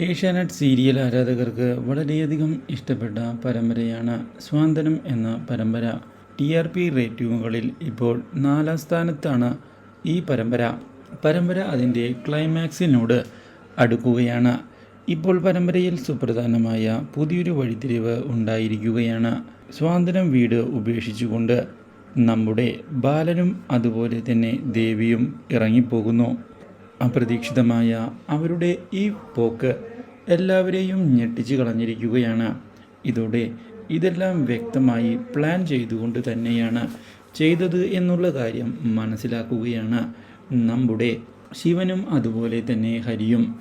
Asianet serial ആരാധകർക്ക് വളരെയധികം ഇഷ്ടപ്പെട്ട പരമ്പരയാണ് സ്വാന്തനം എന്ന പരമ്പര. ടി ആർ പി റേറ്റിംഗുകളിൽ ഇപ്പോൾ നാലാം സ്ഥാനത്താണ് ഈ പരമ്പര. പരമ്പര അതിന്റെ ക്ലൈമാക്സിനോട് അടുക്കുകയാണ്. ഇപ്പോൾ പരമ്പരയിൽ സുപ്രധാനമായ പുതിയൊരു വഴിത്തിരിവ് ഉണ്ടായിരിക്കുകയാണ്. സ്വാതന്ത്ര്യം വീട് ഉപേക്ഷിച്ചുകൊണ്ട് നമ്മുടെ ബാലനും അതുപോലെ തന്നെ ദേവിയും ഇറങ്ങിപ്പോകുന്നു. അപ്രതീക്ഷിതമായ അവരുടെ ഈ പോക്ക് എല്ലാവരെയും ഞെട്ടിച്ചു കളഞ്ഞിരിക്കുകയാണ്. ഇതോടെ ഇതെല്ലാം വ്യക്തമായി പ്ലാൻ ചെയ്തുകൊണ്ട് തന്നെയാണ് ചെയ്തത് എന്നുള്ള കാര്യം മനസ്സിലാക്കുകയാണ്. നമ്മുടെ ശിവനും അതുപോലെ തന്നെ ഹരിയും.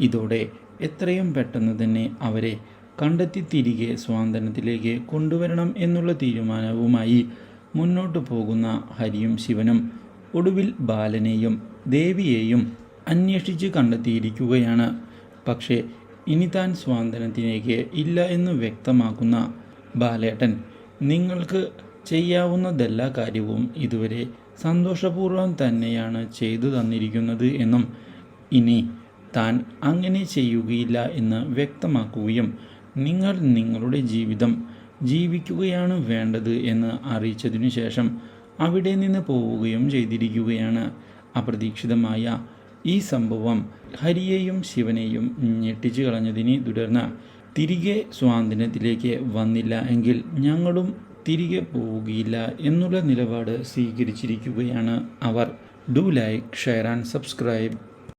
ഇതോടെ എത്രയും പെട്ടെന്ന് തന്നെ അവരെ കണ്ടെത്തി തിരികെ സ്വാതന്ത്ര്യത്തിലേക്ക് കൊണ്ടുവരണം എന്നുള്ള തീരുമാനവുമായി മുന്നോട്ട് പോകുന്ന ഹരിയും ശിവനും ഒടുവിൽ ബാലനെയും ദേവിയെയും അന്വേഷിച്ച് കണ്ടെത്തിയിരിക്കുകയാണ്. പക്ഷേ ഇനി താൻ സ്വാതന്ത്ര്യത്തിലേക്ക് ഇല്ല എന്ന് വ്യക്തമാക്കുന്ന ബാലേട്ടൻ നിങ്ങൾക്ക് ചെയ്യാവുന്നതെല്ലാ കാര്യവും ഇതുവരെ സന്തോഷപൂർവം തന്നെയാണ് ചെയ്തു തന്നിരിക്കുന്നത് എന്നും ഇനി താൻ അങ്ങനെ ചെയ്യുകയില്ല എന്ന് വ്യക്തമാക്കുകയും നിങ്ങൾ നിങ്ങളുടെ ജീവിതം ജീവിക്കുകയാണ് വേണ്ടത് എന്ന് അറിയിച്ചതിനു ശേഷം അവിടെ നിന്ന് പോവുകയും ചെയ്തിരിക്കുകയാണ്. അപ്രതീക്ഷിതമായ ഈ സംഭവം ഹരിയെയും ശിവനെയും ഞെട്ടിച്ചു കളഞ്ഞതിനെ തുടർന്ന് തിരികെ സ്വാതന്ത്ര്യത്തിലേക്ക് വന്നില്ല എങ്കിൽ ഞങ്ങളും തിരികെ പോവുകയില്ല എന്നുള്ള നിലപാട് സ്വീകരിച്ചിരിക്കുകയാണ് അവർ. Do like share and subscribe.